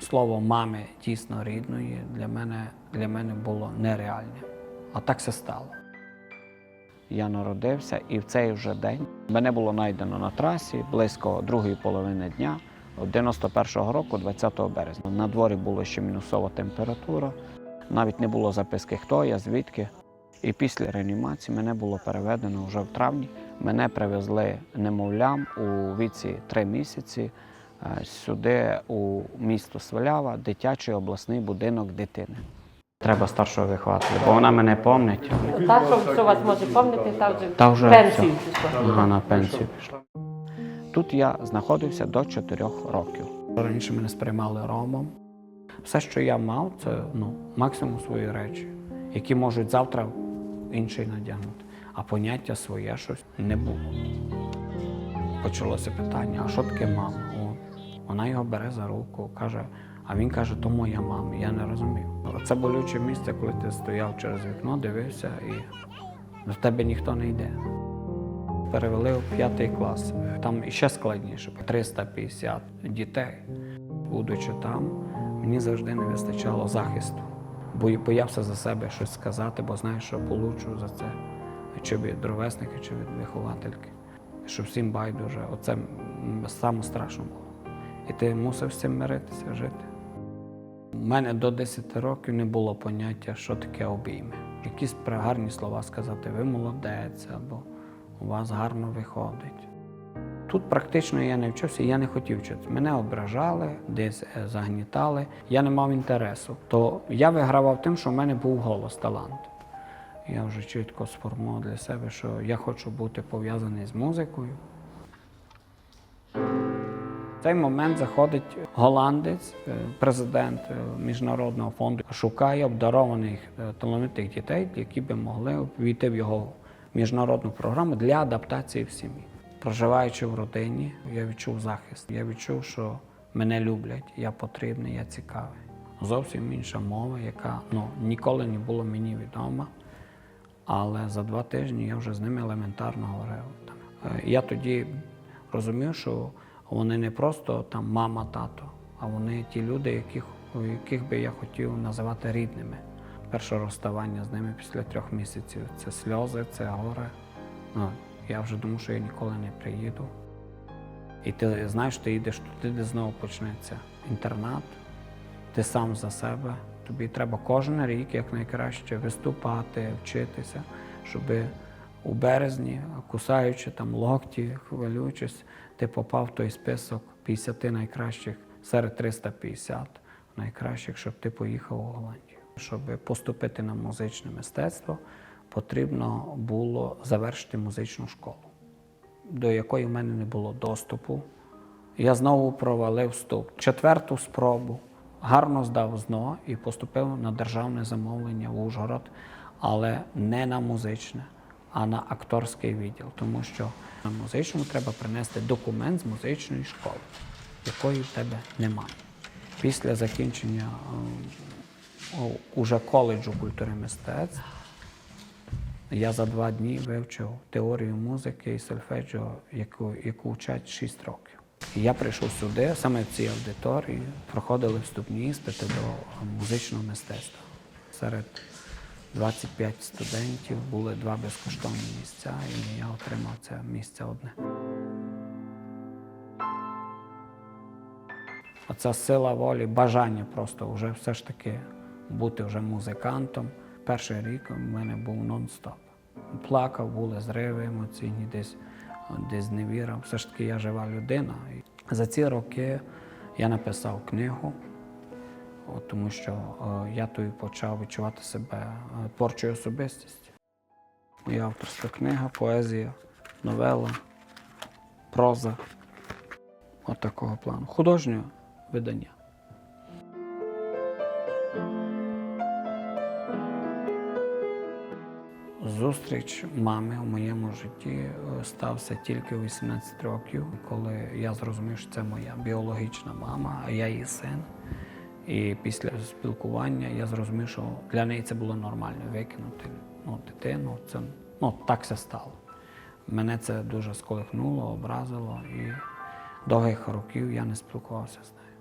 слово мами дійсно рідної для мене, для мене було нереальне. А так все стало. Я народився, і в цей вже день мене було знайдено на трасі близько другої половини дня 91-го року, 20 березня. На дворі була ще мінусова температура, навіть не було записки, хто я, звідки. І після реанімації мене було переведено вже в травні. Мене привезли немовлям у віці 3 місяці сюди, у місто Свалява, дитячий обласний будинок дитини. Треба старшого вихователя, бо вона мене помнить. Та, що, що вас може пам'ятати, та вже, Та вже пенсію пішла. Вона на пенсію пішла. Тут я знаходився до 4 років. Раніше мене сприймали ромом. Все, що я мав, це ну, максимум свої речі, які можуть завтра інший надягнути. А поняття своє щось не було. Почалося питання: а що таке мама? Вона його бере за руку, каже, а він каже, то моя мама. Я не розумів. Це болюче місце, коли ти стояв через вікно, дивився і до тебе ніхто не йде. Перевели у п'ятий клас. Там іще складніше 350 дітей. Будучи там, мені завжди не вистачало захисту. Бо я боявся за себе щось сказати, бо знаю, що получу за це. Чи від ровесника, чи від виховательки. Що всім байдуже. Оце саме страшно було. І ти мусив з цим миритися, жити. У мене до 10 років не було поняття, що таке обійми. Якісь гарні слова сказати, ви молодець, або у вас гарно виходить. Тут практично я не вчився, я не хотів вчитися. Мене ображали, десь е, загнітали, я не мав інтересу. То я вигравав тим, що в мене був голос, талант. Я вже чітко сформував для себе, що я хочу бути пов'язаний з музикою. В цей момент заходить голландець, е, президент е, міжнародного фонду, шукає обдарованих е, талановитих дітей, які би могли війти в його міжнародну програму для адаптації в сім'ї. Проживаючи в родині, я відчув захист. Я відчув, що мене люблять, я потрібний, я цікавий. Зовсім інша мова, яка ну, ніколи не була мені відома. Але за два тижні я вже з ними елементарно говорив. Я тоді розумів, що вони не просто там мама, тато, а вони ті люди, яких, яких би я хотів називати рідними. Перше розставання з ними після трьох місяців це сльози, це горе. Ну, я вже думав, що я ніколи не приїду. І ти знаєш, ти йдеш туди, де знову почнеться інтернат, ти сам за себе. Тобі треба кожен рік якнайкраще виступати, вчитися, щоб у березні, кусаючи там локті, хвилюючись, ти попав в той список 50 найкращих серед 350 найкращих, щоб ти поїхав у Голландію. Щоб поступити на музичне мистецтво, потрібно було завершити музичну школу, до якої в мене не було доступу. Я знову провалив вступ. Четверту спробу гарно здав ЗНО і поступив на державне замовлення в Ужгород, але не на музичне, а на акторський відділ, тому що на музичному треба принести документ з музичної школи, якої в тебе немає. Після закінчення е, уже коледжу культури мистецтв я за два дні вивчив теорію музики і сольфеджіо, яку, яку вчать 6 років. Я прийшов сюди, саме в цій аудиторії, проходили вступні іспити до музичного мистецтва. Серед 25 студентів були два безкоштовні місця, і я отримав це місце одне. Оця сила волі, бажання просто вже все ж таки бути вже музикантом. Перший рік у мене був нон-стоп. Плакав, були зриви емоційні, десь, десь зневіра. Все ж таки я жива людина. За ці роки я написав книгу, от, тому що е, я тоді почав відчувати себе е, творчою особистістю. Моя авторська книга, поезія, новела, проза. От такого плану. Художнього видання. Зустріч мами у моєму житті е, стався тільки у 18 років, коли я зрозумів, що це моя біологічна мама, а я її син. І після спілкування я зрозумів, що для неї це було нормально викинути ну, дитину. Це ну, так все стало. Мене це дуже сколихнуло, образило, і довгих років я не спілкувався з нею.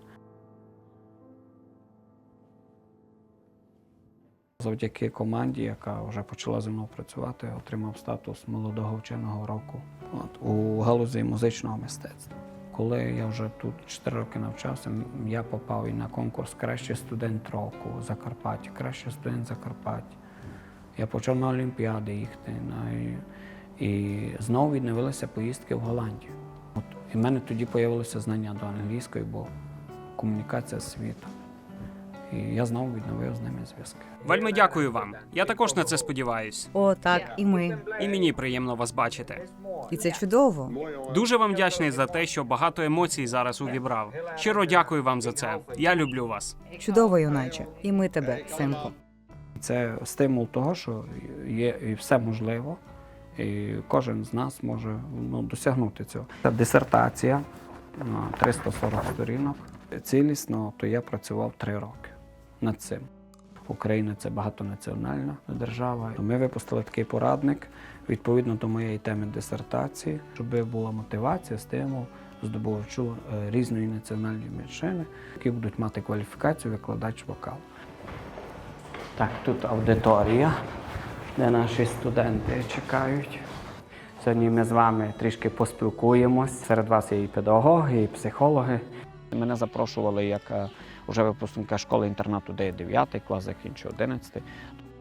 Завдяки команді, яка вже почала зі мною працювати, отримав статус молодого вченого року от, у галузі музичного мистецтва. Коли я вже тут 4 роки навчався, я попав і на конкурс Кращий студент року Закарпаття, кращий студент Закарпаття. Я почав на Олімпіади їхати. І, і знову відновилися поїздки в Голландію. От, і в мене тоді з'явилося знання до англійської, бо комунікація з світом. І я знову відновив з ними зв'язки. Вельми дякую вам. Я також на це сподіваюсь. О, так, і ми. І мені приємно вас бачити. І це чудово. Дуже вам вдячний за те, що багато емоцій зараз увібрав. Щиро дякую вам за це. Я люблю вас. Чудово, юначе. І ми тебе, синку. Це стимул того, що є і все можливо, і кожен з нас може ну, досягнути цього. Це дисертація на 340 сторінок. Цілісно, то я працював три роки над цим. Україна це багатонаціональна держава. Ми випустили такий порадник відповідно до моєї теми дисертації, щоб була мотивація, стимул здобувачу е, різної національної меншини, які будуть мати кваліфікацію викладач вокалу. Так, тут аудиторія, де наші студенти чекають. Сьогодні ми з вами трішки поспілкуємось. Серед вас є і педагоги, і психологи. Мене запрошували як е, уже випускника школи інтернату, де є 9 клас, закінчу 11.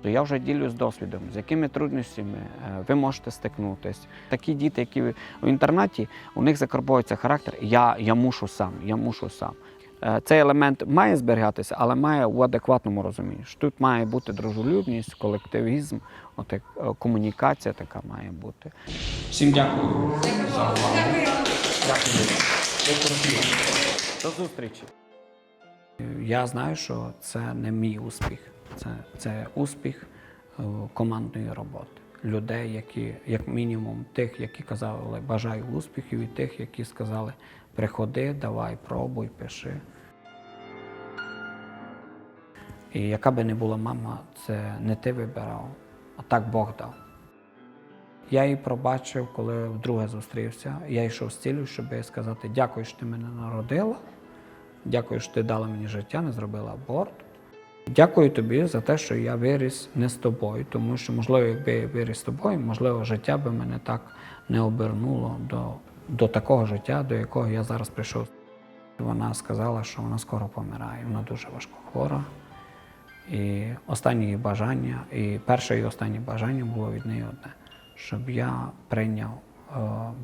То я вже ділюсь досвідом, з якими трудностями е, ви можете стикнутись. Такі діти, які в інтернаті, у них закарбовується характер. Я, я мушу сам, я мушу сам. Е, Цей елемент має зберігатися, але має у адекватному розумінні. Що Тут має бути дружелюбність, колективізм, от е, комунікація така має бути. Всім дякую за увагу. Дякую. До зустрічі. Я знаю, що це не мій успіх, це, це успіх е, командної роботи. Людей, які, як мінімум, тих, які казали бажаю успіхів, і тих, які сказали приходи, давай, пробуй, пиши. І яка би не була мама, це не ти вибирав, а так Бог дав. Я її пробачив, коли вдруге зустрівся. Я йшов з цілею, щоб сказати дякую, що ти мене народила. Дякую, що ти дала мені життя, не зробила аборт. Дякую тобі за те, що я виріс не з тобою, тому що, можливо, якби я виріс з тобою, можливо, життя би мене так не обернуло до, до такого життя, до якого я зараз прийшов. Вона сказала, що вона скоро помирає. Вона дуже важко хвора. І останнє її бажання, і перше і останнє бажання було від неї одне, щоб я прийняв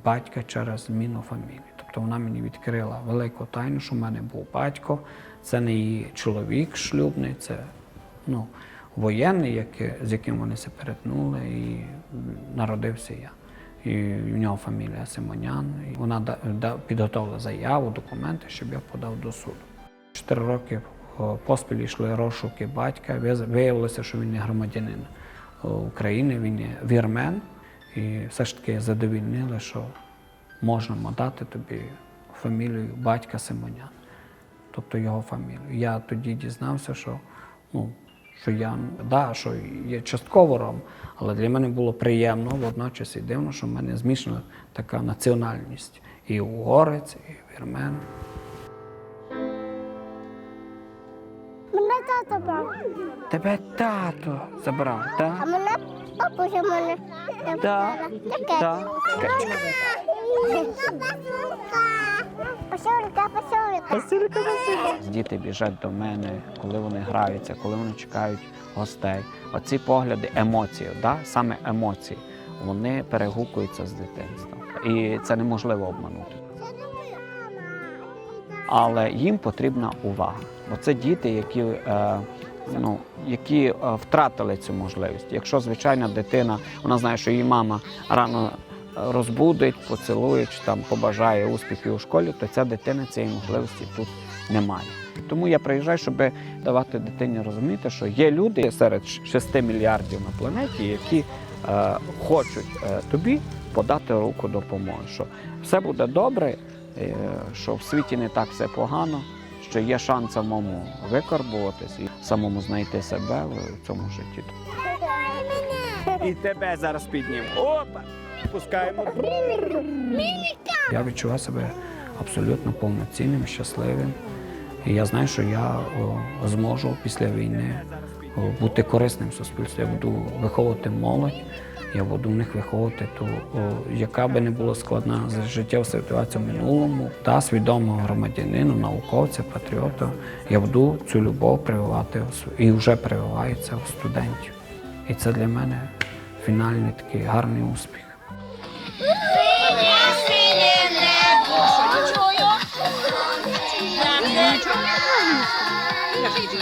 батька через зміну фамілії. Тобто вона мені відкрила велику тайну, що в мене був батько, це не її чоловік шлюбний, це ну, воєнний, який, з яким вони се перетнули, і народився я. І в нього фамілія Симонян. І вона да- да- підготовила заяву, документи, щоб я подав до суду. Чотири роки поспіль йшли розшуки батька. Виявилося, що він не громадянин України, він є вірмен. І все ж таки задовільнили, що можемо дати тобі фамілію батька Симонян, тобто його фамілію. Я тоді дізнався, що, ну, що я да, що є частково ром, але для мене було приємно водночас і дивно, що в мене змішана така національність. І угорець, і вірмен. Мене тато брав. Тебе тато забрав, А мене бабуся мене Так. Так. Пасюрка, пасюрка. Діти біжать до мене, коли вони граються, коли вони чекають гостей. Оці погляди, емоції, да? саме емоції, вони перегукуються з дитинства. І це неможливо обманути. Але їм потрібна увага. Бо це діти, які, е, ну, які е, втратили цю можливість. Якщо звичайна дитина, вона знає, що її мама рано е, розбудить, поцілує чи там побажає успіхів у школі, то ця дитина цієї можливості тут не має. Тому я приїжджаю, щоб давати дитині розуміти, що є люди серед 6 мільярдів на планеті, які е, хочуть е, тобі подати руку допомоги, що все буде добре, е, що в світі не так все погано, що є шанс самому викарбуватись і самому знайти себе в цьому житті. І тебе зараз піднімемо. Опа! Пускаємо. Я відчуваю себе абсолютно повноцінним, щасливим. І я знаю, що я о, зможу після війни о, бути корисним суспільству. Я буду виховувати молодь, я буду в них виховувати ту, о, яка би не була складна життєва ситуація в минулому, та свідомого громадянина, науковця, патріота. Я буду цю любов прививати і вже прививається у студентів. І це для мене фінальний такий гарний успіх. Тільки ти